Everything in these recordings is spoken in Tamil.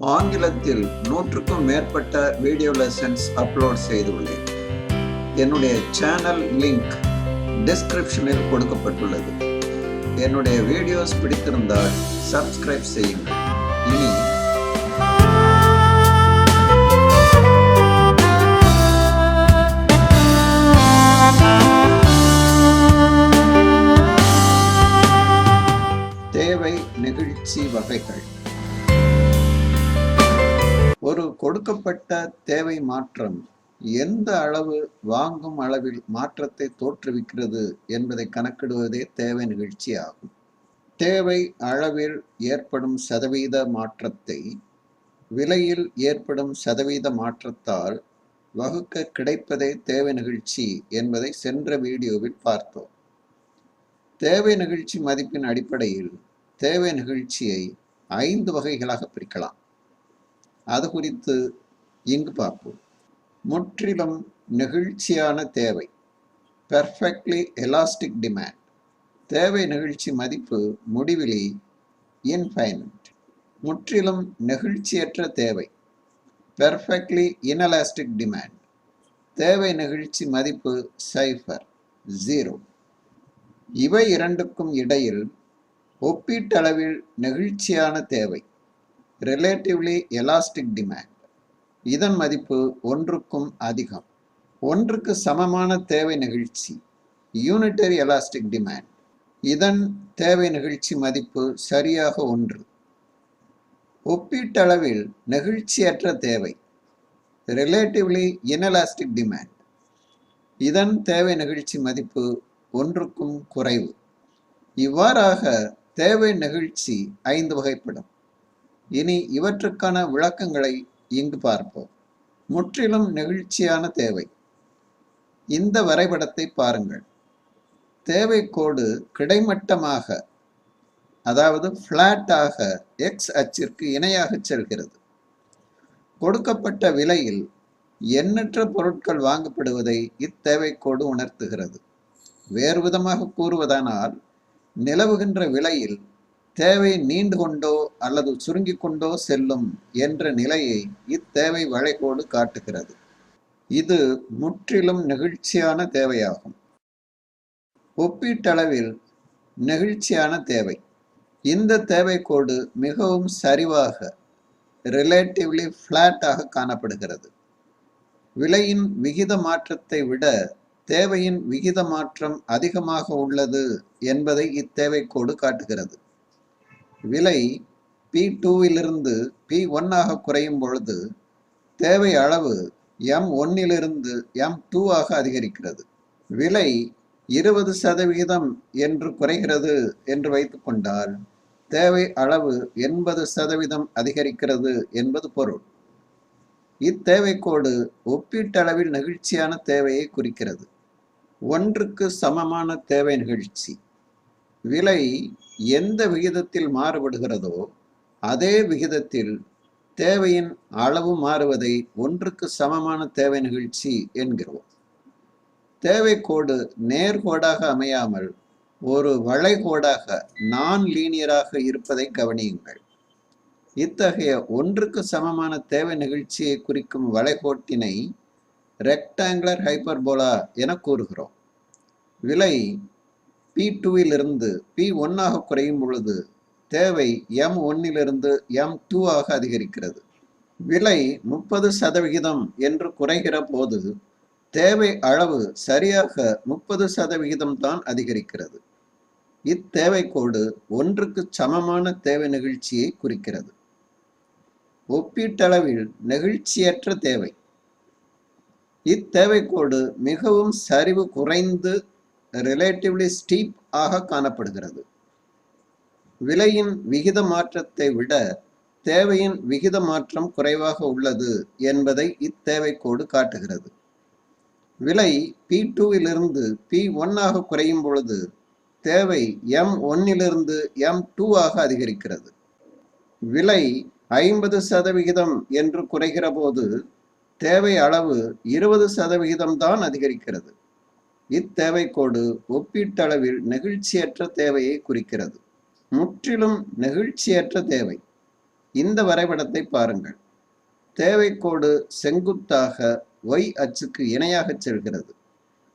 ஆங்கிலத்தில் நூற்றுக்கும் மேற்பட்ட வீடியோ லெசன்ஸ் அப்லோட் செய்துள்ளேன். என்னுடைய சேனல் லிங்க் டிஸ்கிரிப்ஷனில் கொடுக்கப்பட்டுள்ளது. என்னுடைய வீடியோஸ் பிடித்திருந்தால் சப்ஸ்கிரைப் செய்யுங்கள். இனி கொடுக்கப்பட்ட தேவை மாற்றம் எந்த அளவு வாங்கும் அளவில் மாற்றத்தை தோற்றுவிக்கிறது என்பதை கணக்கிடுவதே தேவை நிகழ்ச்சி ஆகும். தேவை அளவில் ஏற்படும் சதவீத மாற்றத்தை விலையில் ஏற்படும் சதவீத மாற்றத்தால் வகுக்க கிடைப்பதே தேவை நிகழ்ச்சி என்பதை சென்ற வீடியோவில் பார்த்தோம். தேவை நிகழ்ச்சி மதிப்பின் அடிப்படையில் தேவை நிகழ்ச்சியை ஐந்து வகைகளாக பிரிக்கலாம். அது குறித்து இங்கு பார்ப்போம். முற்றிலும் நெகிழ்ச்சியான தேவை. பெர்ஃபெக்ட்லி எலாஸ்டிக் டிமாண்ட் தேவை நெகிழ்ச்சி மதிப்பு முடிவிலி இன்ஃபைனட் முற்றிலும் நெகிழ்ச்சியற்ற தேவை. பெர்ஃபெக்ட்லி இனலாஸ்டிக் டிமாண்ட் தேவை நெகிழ்ச்சி மதிப்பு சைஃபர் ஜீரோ இவை இரண்டுக்கும் இடையில் ஒப்பீட்டளவில் நெகிழ்ச்சியான தேவை. ரிலேட்டிவ்லி எலாஸ்டிக் டிமாண்ட் இதன் மதிப்பு ஒன்றுக்கும் அதிகம். ஒன்றுக்கு சமமான தேவை நிகழ்ச்சி யூனிட்டரி எலாஸ்டிக் டிமாண்ட் இதன் தேவை நிகழ்ச்சி மதிப்பு சரியாக ஒன்று. ஒப்பீட்டளவில் நெகிழ்ச்சியற்ற தேவை ரிலேட்டிவ்லி இனலாஸ்டிக் டிமாண்ட் இதன் தேவை நெகிழ்ச்சி மதிப்பு ஒன்றுக்கும் குறைவு. இவ்வாறாக தேவை நெகிழ்ச்சி ஐந்து வகைப்படும். இனி இவற்றுக்கான விளக்கங்களை இங்கு பார்ப்போம். முற்றிலும் நெகிழ்ச்சியான தேவை. இந்த வரைபடத்தை பாருங்கள். தேவை கோடு கிடைமட்டமாக அதாவது ஃப்ளாட்டாக எக்ஸ் அச்சிற்கு இணையாக செல்கிறது. கொடுக்கப்பட்ட விலையில் எண்ணற்ற பொருட்கள் வாங்கப்படுவதை இத்தேவை கோடு உணர்த்துகிறது. வேறு விதமாக கூறுவதானால் நிலவுகின்ற விலையில் தேவை நீண்டு கொண்டோ அல்லது சுருங்கிக் கொண்டோ செல்லும் என்ற நிலையை இத்தேவை வளைகோடு காட்டுகிறது. இது முற்றிலும் நெகிழ்ச்சியான தேவையாகும். ஒப்பீட்டளவில் நெகிழ்ச்சியான தேவை. இந்த தேவைக்கோடு மிகவும் சரிவாக ரிலேட்டிவ்லி ஃப்ளாட்டாக காணப்படுகிறது. விலையின் விகித மாற்றத்தை விட தேவையின் விகித மாற்றம் அதிகமாக உள்ளது என்பதை இத்தேவை கோடு காட்டுகிறது. விலை பி டூவிலிருந்து பி ஒன்னாக குறையும் பொழுது தேவை அளவு எம் ஒன்னிலிருந்து எம் டூ ஆக அதிகரிக்கிறது. விலை இருபது சதவிகிதம் என்று குறைகிறது என்று வைத்துக்கொண்டால் தேவை அளவு எண்பது சதவீதம் அதிகரிக்கிறது என்பது பொருள். இத்தேவைக்கோடு ஒப்பீட்டளவில் நெகிழ்ச்சியான தேவையை குறிக்கிறது. ஒன்றுக்கு சமமான தேவை நிகழ்ச்சி. விலை எந்த விகிதத்தில் மாறுபடுகிறதோ அதே விகிதத்தில் தேவையின் அளவு மாறுவதை ஒன்றுக்கு சமமான தேவை நிகழ்ச்சி என்கிறோம். தேவை கோடு நேர்கோடாக அமையாமல் ஒரு வளைகோடாக நான் லீனியராக இருப்பதை கவனியுங்கள். இத்தகைய ஒன்றுக்கு சமமான தேவை நிகழ்ச்சியை குறிக்கும் வளைகோட்டினை ரெக்டாங்குலர் ஹைப்பர்போலா என கூறுகிறோம். விலை பி டூவிலிருந்து பி ஒன்னாக குறையும் பொழுது தேவை எம் ஒன்னிலிருந்து எம் டூ ஆக அதிகரிக்கிறது. விலை முப்பது சதவிகிதம் என்று குறைகிற போது தேவை அளவு சரியாக முப்பது சதவிகிதம் தான் அதிகரிக்கிறது. இத்தேவை கோடு ஒன்றுக்கு சமமான தேவை நிகழ்ச்சியை குறிக்கிறது. ஒப்பீட்டளவில் நெகிழ்ச்சியற்ற தேவை. இத்தேவைக்கோடு மிகவும் சரிவு குறைந்து ரிலேட்டிவ்லி ஸ்டீப் ஆக காணப்படுகிறது. விலையின் விகித மாற்றத்தை விட தேவையின் விகித மாற்றம் குறைவாக உள்ளது என்பதை இத்தேவை கோடு காட்டுகிறது. விலை பி டூவிலிருந்து பி ஒன்னாக குறையும் பொழுது தேவை எம் ஒன்னிலிருந்து எம் டூ ஆக அதிகரிக்கிறது. விலை ஐம்பது சதவிகிதம் என்று குறைகிற போது தேவை அளவு இருபது சதவிகிதம் தான் அதிகரிக்கிறது. இத்தேவைக்கோடு ஒப்பீட்டளவில் நெகிழ்ச்சியற்ற தேவையை குறிக்கிறது. முற்றிலும் நெகிழ்ச்சியற்ற தேவை. இந்த வரைபடத்தை பாருங்கள். தேவைக்கோடு செங்குத்தாக ஒய் அச்சுக்கு இணையாக செல்கிறது.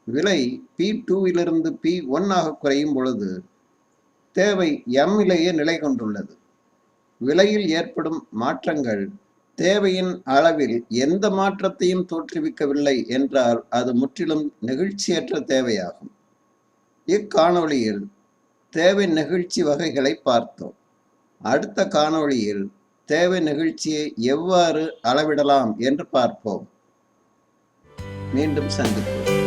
விலை பி டூவிலிருந்து பி ஒன் ஆக குறையும் பொழுது தேவை எம்மிலேயே நிலை கொண்டுள்ளது. விலையில் ஏற்படும் மாற்றங்கள் தேவையின் அளவில் எந்த மாற்றத்தையும் தோற்றுவிக்கவில்லை என்றால் அது முற்றிலும் நெகிழ்ச்சியற்ற தேவையாகும். இக்காணொளியில் தேவை நெகிழ்ச்சி வகைகளை பார்த்தோம். அடுத்த காணொளியில் தேவை நெகிழ்ச்சியை எவ்வாறு அளவிடலாம் என்று பார்ப்போம். மீண்டும் சந்திப்போம்.